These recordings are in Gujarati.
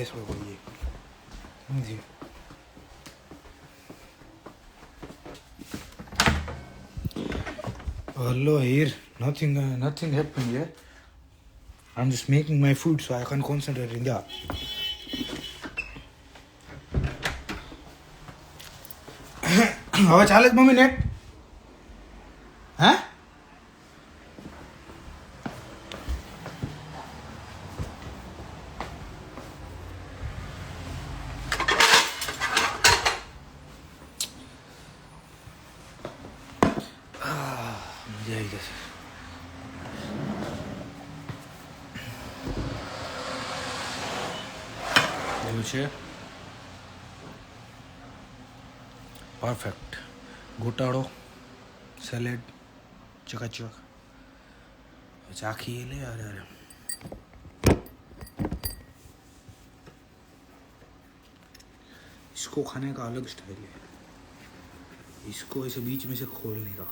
ને જે સોય મળી જાય સમજી Hello here. Nothing, uh, nothing happened here. I'm just making my food, so I can't concentrate in that. હવે ચાલે જ મમ્મી નેટ એવું છે પરફેક્ટ ગોટાળો સેલેડ ચકાચક ચાખી લે અરે અરે इसको खाने का अलग स्टाइल है इसको ऐसे बीच में से खोलने का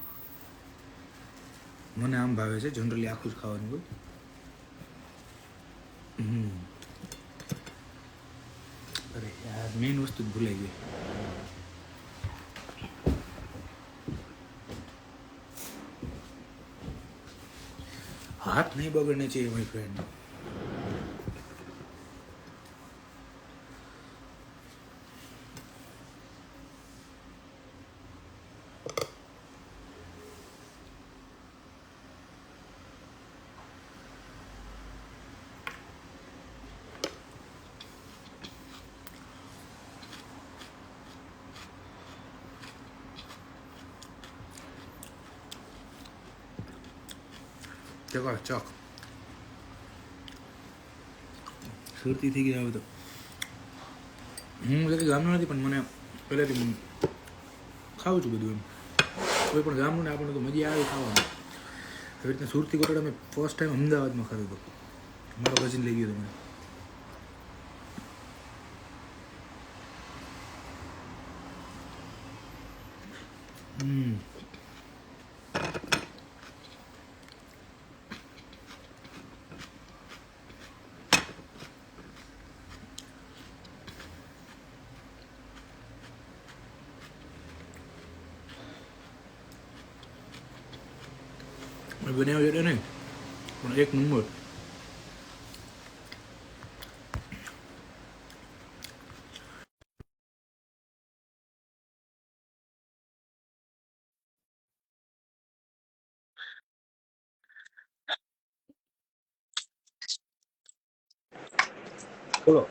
મને આમ ભાવે છે જનરલી આખું જ ખાવાનું હોય હમ અરે યાર મેઇન વસ્તુ જ ભૂલાઈ ગઈ હાથ નહીં બગડને चाहिए માય ફ્રેન્ડ ચકા ચક સુરતી થઈ ગયા હવે તો હું એટલે ગામનો નથી પણ મને પહેલેથી મને ખાઉં છું બધું એમ કોઈ પણ ગામનું ને આપણને તો મજા આવે ખાવાનું એવી રીતના સુરતી ગોટાળા મેં ફર્સ્ટ ટાઈમ અમદાવાદમાં ખાધો હતો મારો કઝિન લઈ ગયો મને હમ મેં બનાવ્યો એટલે નહીં પણ એક નંબર બોલો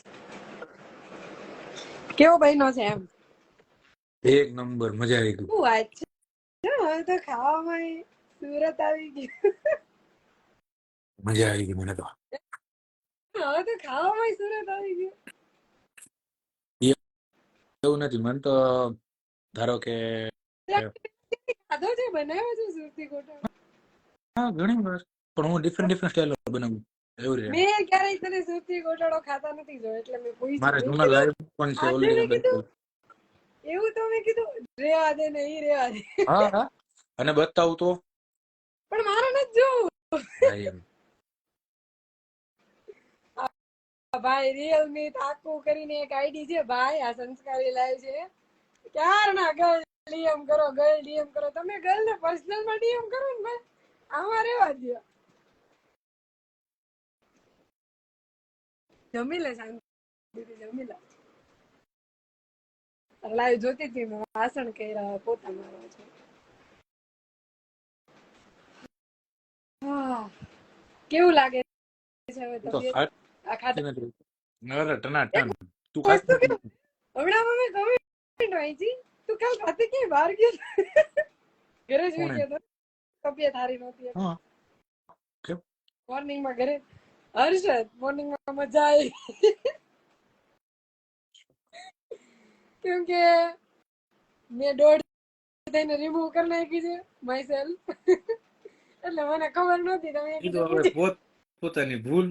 કેવો બહેનો છે એમ એક નંબર મજા આવી ગઈ શું વાત છે હવે તો ખાવામાં સુરત આવી ગયું. મજા આવી ગઈ મને તો. હવે તો ખાવામાં સુરત આવી ગયું. એવું નથી મને તો ધારો કે ખાધો છે? બનાવ્યો છે સુરતી ગોટા હા ઘણી વાર. પણ હું ડિફરન્ટ ડિફરન્ટ સ્ટાઇલ બનાવું. એવું મેં ક્યારેય તને સુરતી ગોટાળો ખાતા નથી જો એટલે મેં પૂછ્યું. મારે જૂના કીધું, લાઈવ પણ છે આજે ઓલરેડી મેં એવું તો મેં કીધું રેવા દે ને રેવા દે. હા હા. અને બતાવું તો પણ મારે નથી જોવું. ભાઈ રિયલ મી તાકુ કરીને એક આઈડી છે. ભાઈ આ સંસ્કારી લાઈવ છે. ક્યારના ગર્લ ડીએમ કરો ગર્લ ડીએમ કરો. તમે ગર્લ ને પર્સનલમાં ડીએમ કરો ને ભાઈ. આમાં રેવા દો જમી લે શાંતિ. જમી લે. લાઈવ જોતી હતી મેં વાસણ કર્યા પોતા મારવા છે. કેવું લાગે છે હવે તબિયત. અરે ટનાટન. તું? હમણાં મેં કમેન્ટ વાંચી તું કાલ રાતે ક્યાંય બહાર ગયો ઘરે જ ગયો હતો તબિયત સારી નહોતી હા. કેમ? મોર્નિંગમાં ઘરે હર્ષદ મોર્નિંગમાં મજા આવી કેમ કે મેં દોઢ થઈને રિમૂવ કરી નાખી છે માય સેલ્ફ એટલે મને ખબર નહોતી તમે કીધું હવે પોત પોતાની ભૂલ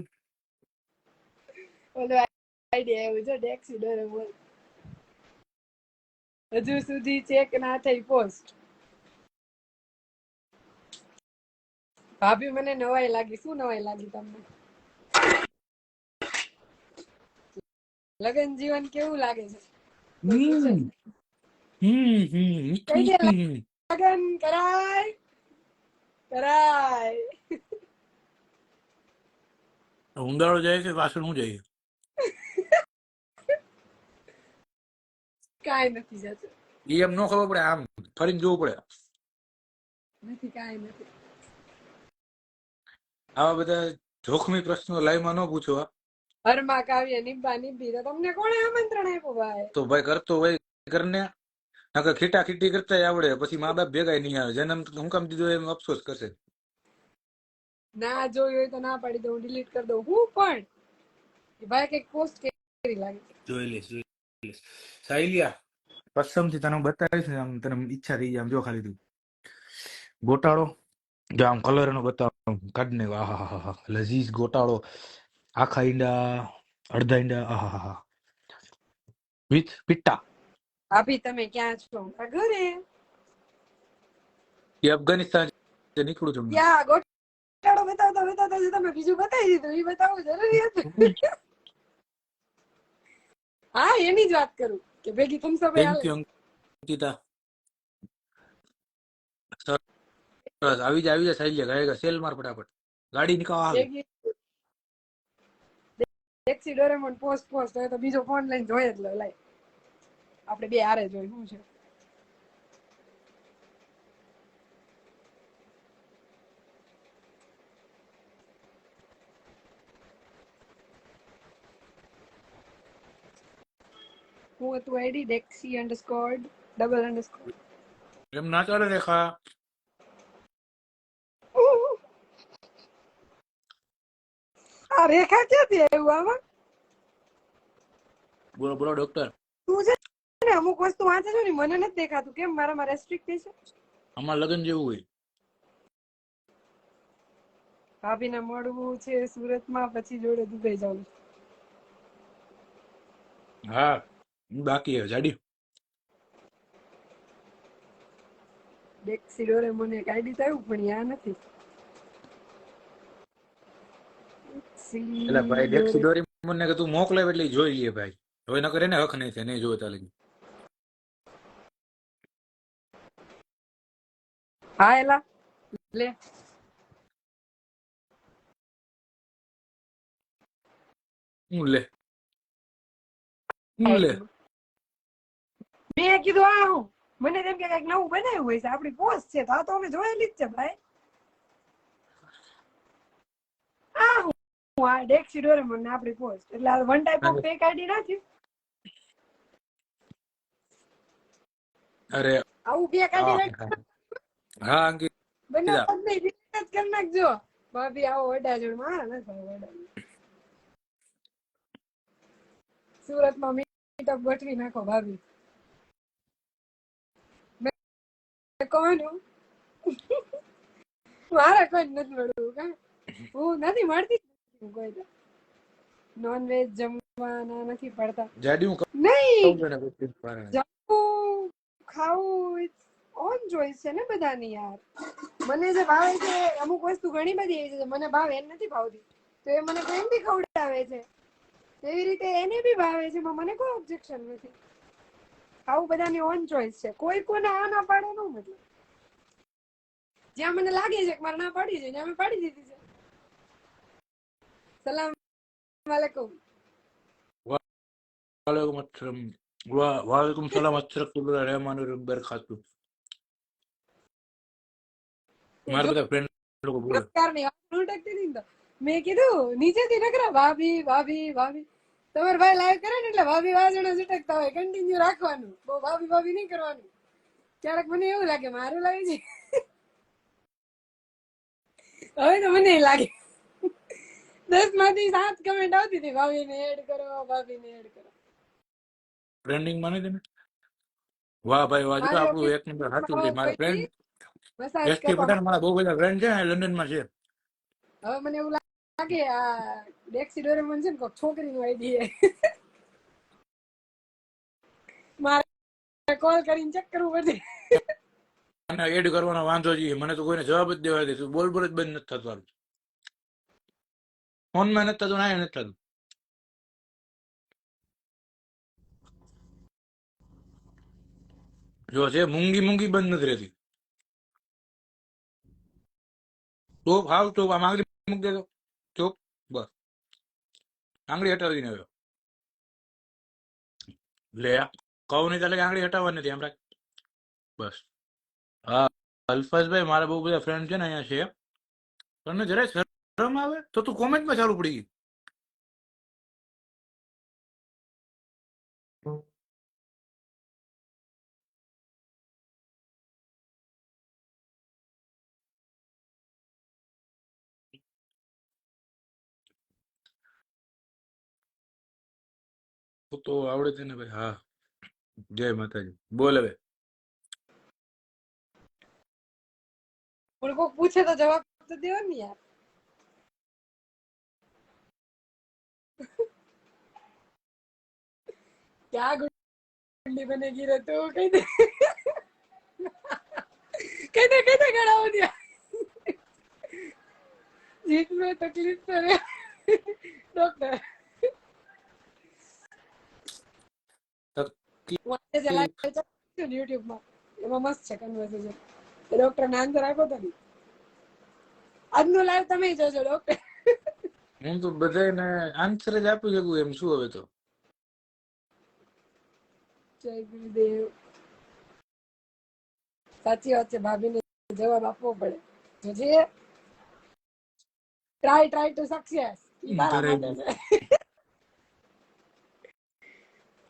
ઓલું આઈડિયા આવ્યું છે ડેક્સી ડોરેમોન હજુ સુધી ચેક ના થઈ પોસ્ટ ભાભી મને નવાઈ લાગી શું નવાઈ લાગી તમને લગન જીવન કેવું લાગે છે. લગન કરાય કરાય ઉંદાળો જાય કે હું જાય કાંઈ નથી જતું. એ એમ નો ખબર પડે આમ ફરીને જોવું પડે. નથી કાંઈ નથી. આવા બધા જોખમી પ્રશ્નો લાઈવમાં ન પૂછો હરમા હરમાં કાવ્ય નિબ્બા નિબ્બી તો તમને કોણે આમંત્રણ આપ્યું ભાઈ? તો ભાઈ કરતો હોય કરને નકર ખીટા ખીટી કરતા આવડે પછી મા બાપ ભેગા નહીં આવે. જન્મ હું કામ દીધો એમ અફસોસ કરશે. ના જોયું હોય તો ના પાડી દઉં ડિલીટ કરી દઉં. હું પણ? ભાઈ કંઈક પોસ્ટ કરી લાગે. જોઈ લઈશ જોઈ લઈશ. સાહિલિયા પસમથી તને બતાવીશ ને આમ તને ઈચ્છા થઈ જાય આમ જો ખાલી તું. ગોટાળો? જો આમ કલર એનો બતાવ કાઢને આહા હા હા લઝીઝ ગોટાળો આખા ઈંડા અડધા ઈંડા આહા હા હા વિથ પિટ્ટા ભાભી તમે ક્યાં છો? ઘરે. એ અફઘાનિસ્તાન જે નીકળું છું. ત્યાં ગોટાળો બતાવતા બતાવતા જે તમે બીજું બતાવી દીધું એ બતાવવું જરૂરી હતું. હા એની જ વાત કરું કે ભેગી તમ થેન્ક યુ અંકિતા. સરસ આવી જા આવી જા સાહિલિયા ગાય સેલ માર ફટાફટ. ગાડી નીકળ આવે ટેક્સી ડોરેમોન પોસ્ટ પોસ્ટ હોય તો બીજો ફોન લઈને જોઈએ જ લો લાઈ આપણે બે હારે જોઈ શું છે? હું હતું આઈડી ડેક્સી અંડરસ્કોર ડબલ અંડરસ્કોર એમ ના ચાલે રેખા. આ રેખા ક્યાંથી આવ્યું આમાં? બોલો બોલો ડોક્ટર તું છે? ને અમુક વસ્તુ વાંચે છે ને મને નથી દેખાતું. કેમ? મારામાં રેસ્ટ્રિક્ટ છે? આમાં લગ્ન જેવું હોય. ભાભીને મળવું છે સુરતમાં પછી જોડે દુબઈ જવું હા બાકી હે જાડી. ડેક્સી ડોરે મને એક આઈડી થયું પણ યા નથી. એટલે ભાઈ ડેક્સી ડોરી મને કે તું મોકલે એટલે જોઈ લઈએ ભાઈ. હવે ન કરે ને હક નહીં થાય નહીં જોવે તાલે હા એલા લે. હું લે. હું લે. મેં કીધું આ હું. મને તેમ કે કંઈક નવું બનાવ્યું હોય છે. આપણી પોસ્ટ છે. તો આ તો અમે જોયેલી જ છે ભાઈ. આ હું હું. આ ડેક્સી ડોરે મને આપડી પોસ્ટ એટલે આ one type of fake ID નથી અરે. આવું બે કાઢી હા, હા અંકિત. કરી નાખજો. ભાભી આવો જોડ ભાઈ મીટઅપ ગોઠવી નાખો ભાભી. મેં મારા કોઈ નથી મળવું કા? હું નથી મળતી? કોઈ નોન વેજ જમવાના નથી પડતા. જાડી હું નહીં. જમવું ખાવું ઓન ચોઈસ ને બધાની યાર. મને જે ભાવે છે, અમુક વસ્તુ ઘણી બધી એવી છે મને ભાવે, એને નથી ભાવતી. તો એ મને પ્રેમથી ખવડાવે છે? એવી રીતે એને બી ભાવે છે મને કોઈ ઓબ્જેક્શન નથી. આવું બધાની ઓન ચોઈસ છે. કોઈ કોને આ ના પાડે નો મતલબ. જ્યાં મને લાગે છે કે મારે ના પાડી છે, ત્યાં મેં પાડી દીધી છે. સલામ વાલેકુમ. વાલેકુમ વાલેકુમ સલામ. અશરફુલ્લાહ રહેમાન બરખાતું મારા બધા ફ્રેન્ડ લોકો બોલે નમસ્કારની વાત ન ટકતી તો મેં કીધું નીચેથી નકરા ભાભી ભાભી ભાભી તમારે ભાઈ લાઈવ કરે ને એટલે ભાભી વાજણા ઝટકતા હોય કન્ટિન્યુ રાખવાનું બહુ ભાભી ભાભી નહીં કરવાનું ક્યારેક મને એવું લાગે મારું લાગે છે હવે તો મને લાગે દસમાંથી સાત કમેન્ટ આવતી હતી ભાભીને એડ કરો ભાભીને એડ કરો ટ્રેન્ડિંગમાં ને વાહ ભાઈ વાહ આપણું એક નંબર છે મારા ફ્રેન્ડ એસકે પટેલ મારા બહુ બધા ફ્રેન્ડ છે લંડનમાં છે. હવે મને એવું લાગે આ ડેક્સી ડોરેમોન છે ને કોક છોકરીનું આઈડી છે મારે કોલ કરીને ચેક કરવું પડશે અને એડ કરવાનો વાંધો જોઈએ મને તો કોઈને જવાબ જ દેવા દેતું. બોલ બોલ જ બંધ નથી થતો ફોનમાં નથી થતું ના નથી થતું. જો છે મૂંગી મૂંગી બંધ નથી રહેતી. તો હાવ તો આમ આંગળી મૂકી દેજો. ચોપ બસ. આંગળી હટાવી ને લે. કહું નહીં તારે આંગળી હટાવવાની નથી આમ બસ. હા અલ્ફાઝભાઈ મારા બહુ બધા ફ્રેન્ડ છે ને અહીંયા છે. તમને જરાય શરમ આવે? તો તું કોમેન્ટમાં ચાલુ પડી ગઈ. તો તો આવડે છે ને ભાઈ હા જય માતાજી બોલ હવે પણ કોક પૂછે તો જવાબ તો દેવો ને યાર क्या गुंडी बनेगी रे तू कह दे कह दे कह दे खड़ा हो दिया जीत में तकलीफ करे डॉक्टर વાંચે છે live છે ને એમાં મસ્ત છે કન્વર્સેશન ડોક્ટર ને આન્સર આપ્યો તો ને. લાઈવ તમે જોજો ડોક્ટર હું તો બધાને આન્સર જ આપી શકું એમ. શું હવે તો? જય ગુરુદેવ. સાચી વાત છે ભાભીને જવાબ આપવો પડે. જોજે. ટ્રાય ટ્રાય ટુ સક્સેસ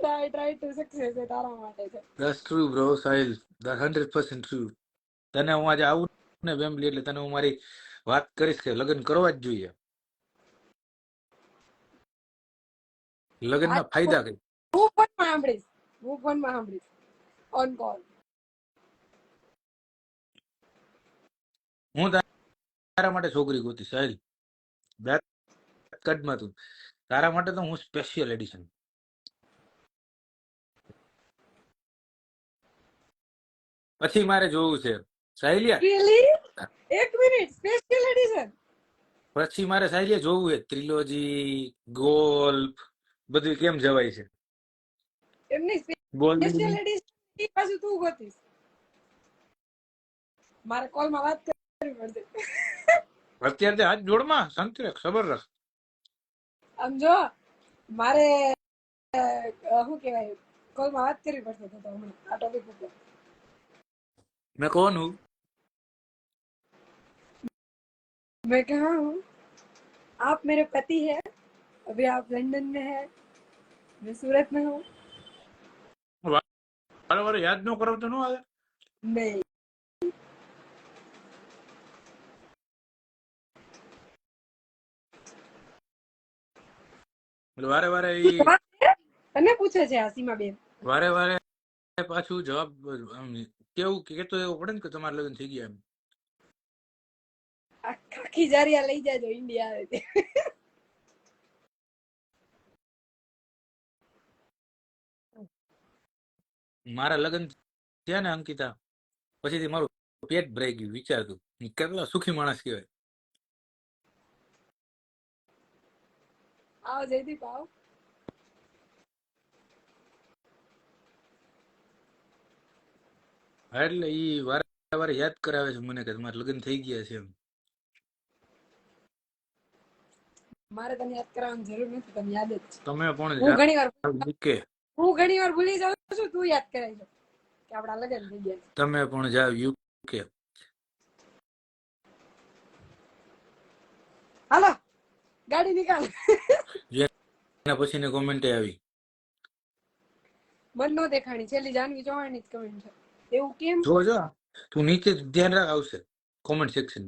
છે ટ્રાય ટુ સક્સેસ એ તારા માટે છે દસ true bro Sahil hundred percent true તને હું આજે આવું ને વેમ્બલી એટલે તને હું મારી વાત કરીશ કે લગ્ન કરવા જ જોઈએ. લગ્નના ફાયદા કઈ? હું પણ સાંભળીશ. હું પણ સાંભળીશ. ઓન કોલ હું તારા માટે છોકરી ગોતી સાહેબ બેક કદમાં તું. તારા માટે તો હું સ્પેશિયલ એડિશન પછી મારે જોવું છે. સાહિલિયા? એક મિનિટ સ્પેશિયલ એડિશન પછી મારે સાહિલિયા જોવું છે. ત્રિલોજી ગોલ્ફ બધું કેમ જવાય છે? એમની સ્પેશિયલ એડિશન પાછું તું ગોતીશ મારે કોલમાં વાત કરવી પડશે. અત્યારે હાથ જોડમાં શાંતિ રાખ સબર રાખ. આમ જો મારે શું શું કહેવાય કોલમાં વાત કરવી પડશે તો તો હમણાં આ ટોપિક ઉપર. मैं कौन हूँ मैं कहा हूँ आप मेरे पति हैं अभी आप लंदन में हैं मैं सूरत में हूँ वारे वारे याद न करो तो न આવે नहीं એટલે વારે વારે ઈ તને પૂછે છે આ સીમાબેન વારે વારે પાછું જવાબ આમ કેવું કેતો એવો પડે ને કે તમારા લગ્ન થઈ ગયા એમ? આખા ખીજારિયા લઈ જાજો ઇન્ડિયા આવે મારા લગ્ન થયા ને અંકિતા પછીથી મારું પેટ ભરાઈ ગયું વિચારતું કેટલા સુખી માણસ કહેવાય. આવો જયદીપ આવો. હા એટલે ઈ વારે વારે યાદ કરાવે છે મને કે તમારા લગ્ન થઈ ગયા છે એમ. મારે તને યાદ કરવાની જરૂર નથી તને યાદ જ છે. તમે પણ હું ઘણી વાર કે હું ઘણી વાર ભૂલી જાઉં છું તું યાદ કરાવી દે કે આપડા લગ્ન થઈ ગયા તમે પણ જાવ યુકે. હાલો ગાડી નીકાળ. એના પછીની કોમેન્ટ આવી. મન નો દેખાણી છેલ્લી જાનવી ચૌહાણની જ કમેન્ટ છે. એવું કેમ? જો જો. તું નીચે ધ્યાન રાખ આવશે કોમેન્ટ સેક્શન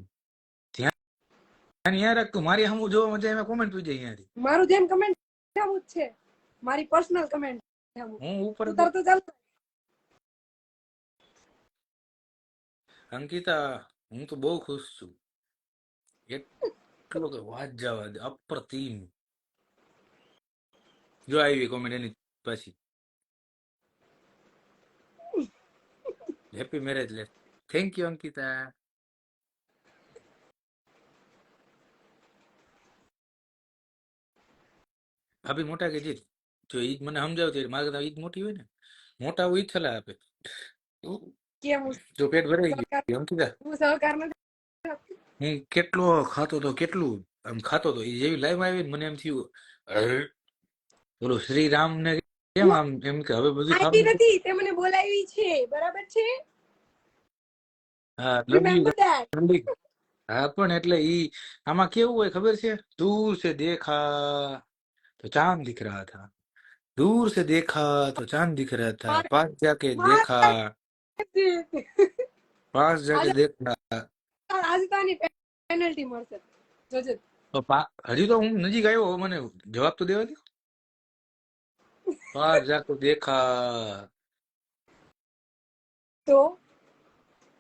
ધ્યાન યાર રાખ તું. મારી હમું જોવા મજા એમાં કોમેન્ટ પૂછે અહીંયાથી મારું ધ્યાન કમેન્ટ જ છે. મારી પર્સનલ કમેન્ટ હું ઉપર ઉતર તો ચાલ. અંકિતા હું તો બહુ ખુશ છું. એટલો કે વાત જવા દે અપ્રતિમ. જો આવી કોમેન્ટ એની પાછી. હેપી મેરેજ લે થેન્ક યુ અંકિતા ભાભી મોટા કે જીત જો ઈ મને સમજાવતી મારા કરતા ઈ મોટી હોય ને? મોટા હોય થલા આપે. જો પેટ ભરાઈ ગયું અંકિતા હું સહકાર હું કેટલો ખાતો તો કેટલું આમ ખાતો તો એ જેવી લાઈવ આવી ને મને એમ થયું અરે, શ્રી શ્રીરામ ને કેમ આમ એમ કે હવે બધું આઈડી ખાવાનું નથી તે મને બોલાવી છે બરાબર છે હા love you, remember that darling. હા પણ એટલે ઈ આમાં કેવું હોય ખબર છે દૂર સે દેખા તો ચાંદ दिख रहा था दूर से देखा तो चांद दिख रहा था पास जाके देखा पास जाके આજે देखा આજે તો આની પેનલ્ટી મળશે જોજે તો પા- હજી તો હું નજીક આવ્યો મને જવાબ તો દેવા દો પાસ જાકે દેખા તો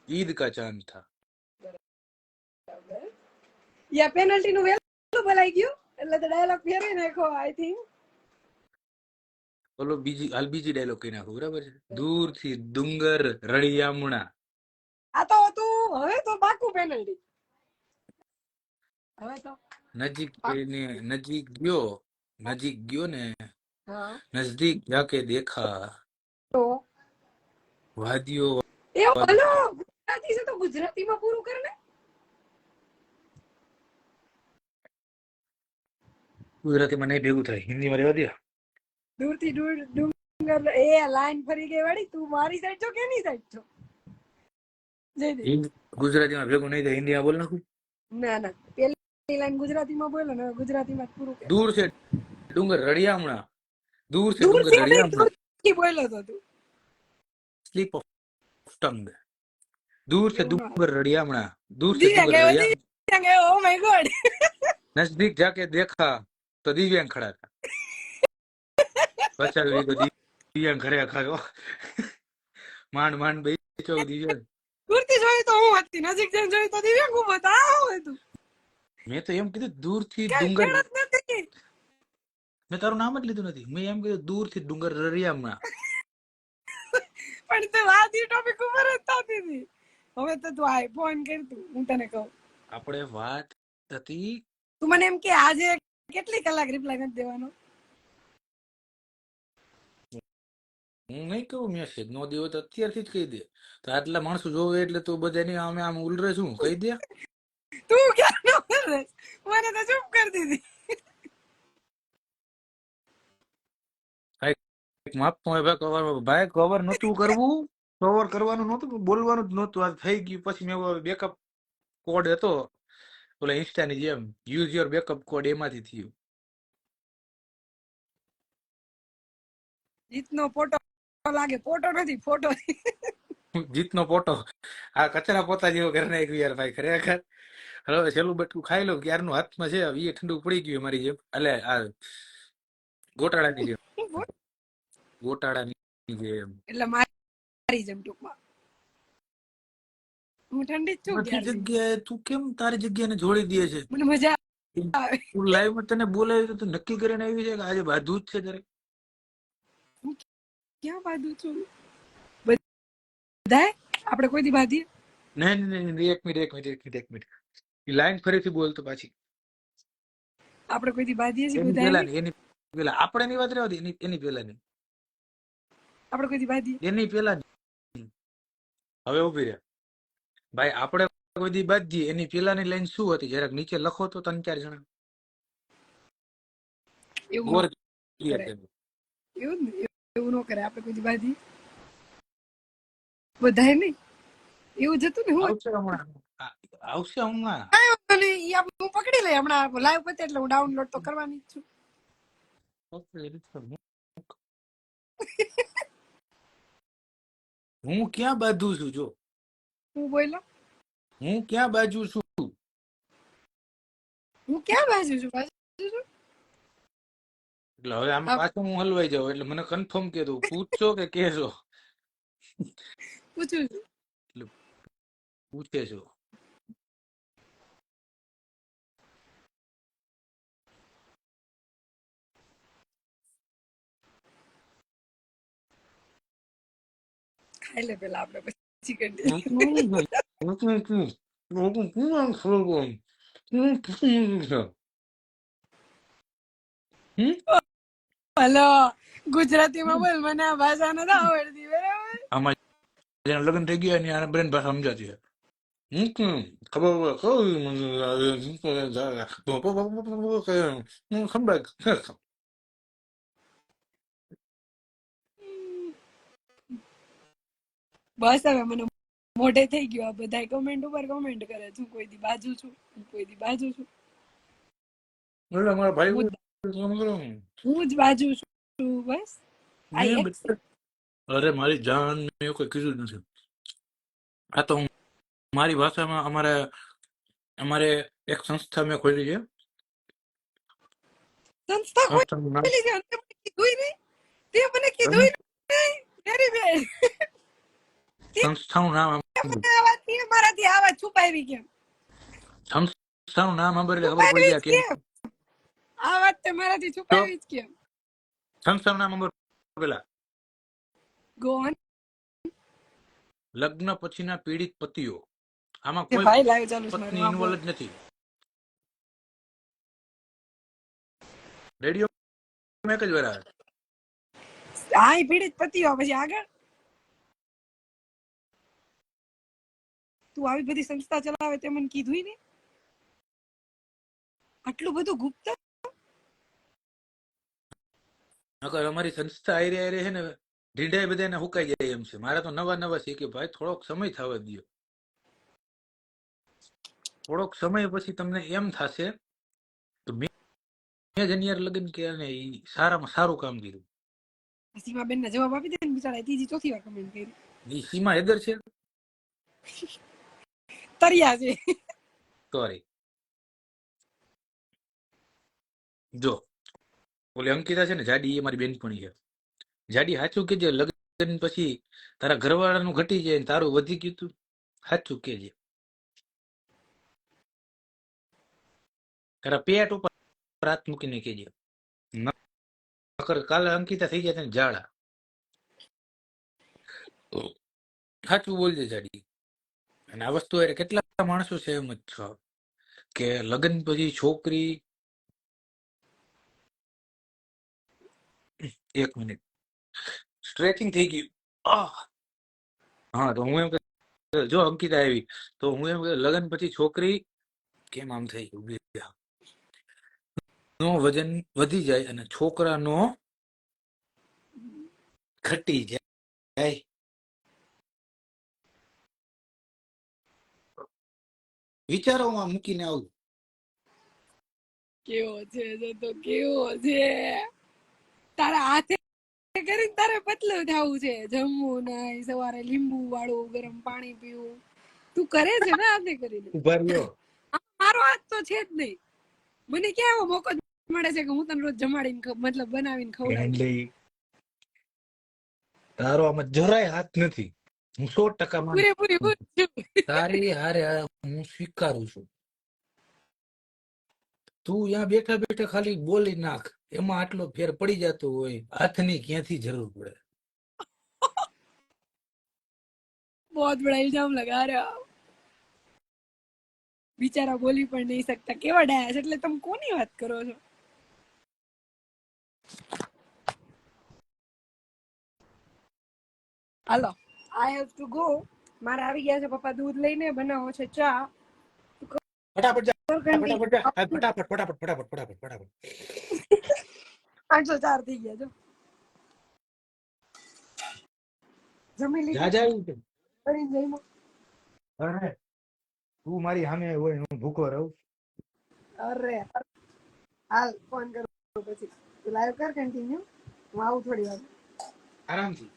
ईद का चांद था યા પેનલ્ટી નું વેલું ભલાઈ ગયું એટલે તો ડાયલોગ ફેરવી નાખો આઈ થિંક બોલો બીજી હાલ બીજી ડાયલોગ કહી નાખું બરાબર છે દૂર થી ડુંગર રળિયામણા આ તો તું હવે તો પાકું પેનલ્ટી હવે તો નજીક જઈને નજીક ગયો નજીક ગયો ને હા નજદીક જાકે દેખા તો? વાદીઓ એ હલો ગુજરાતી છે તો ગુજરાતીમાં પૂરું કર ને. ગુજરાતીમાં નહીં ભેગું થાય. હિન્દીમાં રહેવા દે. દૂરથી દૂર ડુંગર એ લાઈન ફરી ગઈ વાળી તું મારી સાઈડ છો કે એની સાઈડ છો? ગુજરાતીમાં ભેગું નહીં થાય. હિન્દીમાં બોલ નાખું. ના ના. પેલી લાઈન ગુજરાતીમાં બોલો ને ગુજરાતીમાં પૂરું દૂર છે. ડુંગર રડિયા છે દૂરથી બોલ્યો તો તું સ્લીપ ઓફ ટંગ દૂર છે ડુંગર રળિયામણા દૂર ડુંગર ઓ માય ગોડ નજદીક જાકે દેખા તો દિવ્યાંગ ખડા હતા બચાવી લીધો દિવ્યાંગ ઘરે ખાયો માંડ માંડ બેચો દિવ્યાંગ દૂરથી જોઈ તો હું હતી નજીક જઈને જોઈ તો દિવ્યાંગ હતા આ હતું મેં તો એમ કીધું દૂરથી ડુંગર નથી મેં તારું નામ જ લીધું નથી. મેં એમ કીધું દૂરથી ડુંગર રરિયામાં પણ તે વાત ઈ ટોપિક ઉપર જ થતી હતી. હવે તો તું આઈફોન કર તું હું તને કહું. આપણે વાત હતી તું મને એમ કે આજે કેટલી કલાક રિપ્લાય નથી દેવાનો? હું નહીં કહું મેસેજ નો દેવો તો અત્યારથી જ કહી દે. તો આટલા માણસો જોવે એટલે તું બધાની આમે આમ ઉલરે છું કહી દે. તું ક્યાં મને તો ચૂપ કરી દીધી. માપતો હોય ભાઈ કવર ભાઈ કવર નહોતું કરવું. કવર કરવાનું નહોતું બોલવાનું જ નહોતું. આ થઈ ગયું. પછી મેં બેકઅપ કોડ હતો. ઓલા ઇન્સ્ટાની જેમ. યુઝ યોર બેકઅપ કોડ એમાંથી થયું. જીતનો ફોટો લાગે. ફોટો નથી ફોટો જીતનો ફોટો આ કચરા પોતા જેવો ઘર નાખ્યું યાર ભાઈ ખરેખર. હવે છેલ્લું બટકું ખાઈ લઉં ક્યારનું હાથમાં છે? એ ઠંડુ પડી ગયું મારી જેમ. એટલે આ ગોટાળાની જેમ. ગોટાળાની જેમ એટલે મારી જેમ ટૂંકમાં. હું ઠંડી જ છું બધી જગ્યાએ તું કેમ તારી જગ્યાને જોડી દે છે? મને મજા આવે. તું લાઈવમાં તને બોલાવી તો તું નક્કી કરીને આવી છે કે આજે બાધુ જ છે તારે. ક્યાં બાધુ છું? બધાય? આપણે કોઈ દી બાધીએ? નહીં નહીં નહીં, એક મિનિટ એક મિનિટ એક મિનિટ એક મિનિટ એ લાઈન ફરીથી બોલતો પાછી. આપણે કોઈ દી બાધીએ છીએ બધાય એની પેલા આપણે ની વાત રહેવા દે એની એની પેલા ની આપણે કોઈ દી બાંધીએ એની પેલા હવે ઊભી રહે. ભાઈ આપણે કોઈ દી બાંધીએ એની પેલાની લાઈન શું હતી? જરાક નીચે લખો તો ત્રણ ચાર જણા એવું. એવું એવું ન કરે. આપણે કોઈ દી બાંધીએ બધાય નહીં. એવું જતું ને હું આવશે હમણાં. હું પકડી લઈ હમણાં લાઈવ પતે એટલે હું ડાઉનલોડ તો કરવાની જ છું. હું ક્યાં બાજુ છું? જો. હું બોલો હું ક્યાં બાજુ છું? હું ક્યાં બાજુ છું? બાજુ છું? એટલે હવે આમાં પાછો હું હલવાઈ જાઉં એટલે મને કન્ફર્મ કે દઉં પૂછો કે કહેશો પૂછું છું. પૂછે છો. ખાઈ લે પેલા આપણે પછી કંટી હલો ગુજરાતીમાં બોલ મને આ ભાષા નથી આવડતી બરાબર આમાં લગ્ન થઈ ગયા ને આને બ્રેન ભાષા સમજાતી છે ખબર ખબર બસ હવે મને મોઢે થઈ ગયું આ બધા કમેન્ટ ઉપર કમેન્ટ કરે. છું કોઈ દી બાજુ છું કોઈ દી બાજુ છું? એટલે મારા ભાઈ હું જ બાજુ છું બસ. અરે મારી જાન મેં એવું કઈ કીધું જ નથી. આ તો મારી ભાષામાં અમારે અમારે એક સંસ્થા મેં ખોલી છે. સંસ્થા ખોલી છે? તે મને કીધું નહીં. સંસ્થાનું નામ મારાથી આ છુપાવી કેમ સંસ્થાનું નામ સાંભળે ખબર પડી જાય કે આ વાત તે મારાથી છુપાવી જ કેમ સંસ્થાનું નામ સાંભળ પેલા. ગોન લગ્ન પછીના પીડિત પતિઓ. આમાં કોઈ પત્ની ઇન્વોલ્વ જ નથી. રેડિયો એક જ વરા આવે હા પીડિત પતિઓ પછી આગળ? તું આવી બધી સંસ્થા ચલાવે તે મને કીધું ને આટલું બધું ગુપ્ત? નકર અમારી સંસ્થા રહી રહી છે ને ઢીંઢાઈ બધાને હુકાઈ જાય એમ છે. મારા તો નવા નવા છે કે ભાઈ થોડોક સમય થવા દો થોડોક સમય પછી તમને એમ થશે તો મેં મેં જ એની લગ્ન કર્યા ને ઈ સારામાં સારું કામ કર્યું. સીમા બેન ના જવાબ આપી દે ને બિચારા ત્રીજી ચોથી વાર કમેન્ટ કરી સીમા હેદર છે. તરિયા છે સોરી જો, ઓલી અંકિતા છે ને, જાડી એ મારી બેનપણી છે જાડી સાચું કે જે લગ્ન પછી તારા ઘરવાળાનું ઘટી જાય તારું વધી ગયું તું. સાચું કે છે તારા પેટ ઉપર રાત મૂકીને કેજે. કાલે અંકિતા થઈ જાય ને જાડા સાચું બોલજે જાડી. અને આ વસ્તુ કેટલા માણસો છે એમ જ કે લગ્ન પછી છોકરી એક મિનિટ. સ્ટ્રેચિંગ થઈ ગયું. હા, તો હું એમ જો અંકિતા આવી, તો હું એમ લગ્ન પછી છોકરી કેમ આમ થઈ ગયું? નો વજન વધી જાય અને છોકરાનો ઘટી જાય. વિચારો હું આ મૂકીને આવું. કેવો છે તો કેવો છે? તારા હાથે કરીને તારે પતલું થવું છે. જમવું નહીં સવારે લીંબુ વાળું ગરમ પાણી પીવું. તું કરે છે ને હાથે કરીને? ઊભા આ મારો હાથ તો છે જ નહીં. મને ક્યાં એવો મોકો મળે છે કે હું તને રોજ જમાડીને મતલબ બનાવીને ખવડાવું તારો આમાં જરાય હાથ નથી. હું સો ટકા માનું પૂરેપૂરી હું જ છું તારી હારે આ હું સ્વીકારું છું તું અહીંયા બેઠા બેઠા ખાલી બોલી નાખ એમાં આટલો ફેર પડી જતો હોય હાથની ક્યાંથી જરૂર પડે बहुत बड़ा इल्जाम लगा रहे हो आप બિચારા બોલી પણ નહીં શકતા કેવા ડાયા છે એટલે તમે કોની વાત કરો છો હાલો I have to go મારે આવી ગયા છે પપ્પા દૂધ લઈને બનાવો છે ચા. ફટાફટ જા ફટાફટ ફટાફટ ફટાફટ ફટાફટ ફટાફટ આઠસો ચાર થઈ ગયા જો. જમી જા લીધું જા છે. કરીને જઈમો અરે તું મારી સામે હોય હું ભૂખો રહું. અરે હાલ ફોન કરો પછી. લાઈવ કર કન્ટિન્યુ હું આવું થોડી વાર. આરામથી.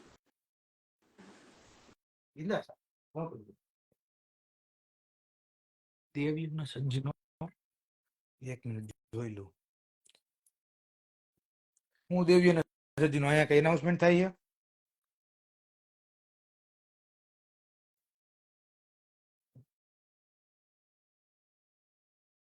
દેવીનો સંજનો એક મિનિટ જોઈ લઉં હું દેવીનો સજ્જનો અહીંયા કઈ એનાઉન્સમેન્ટ થાય છે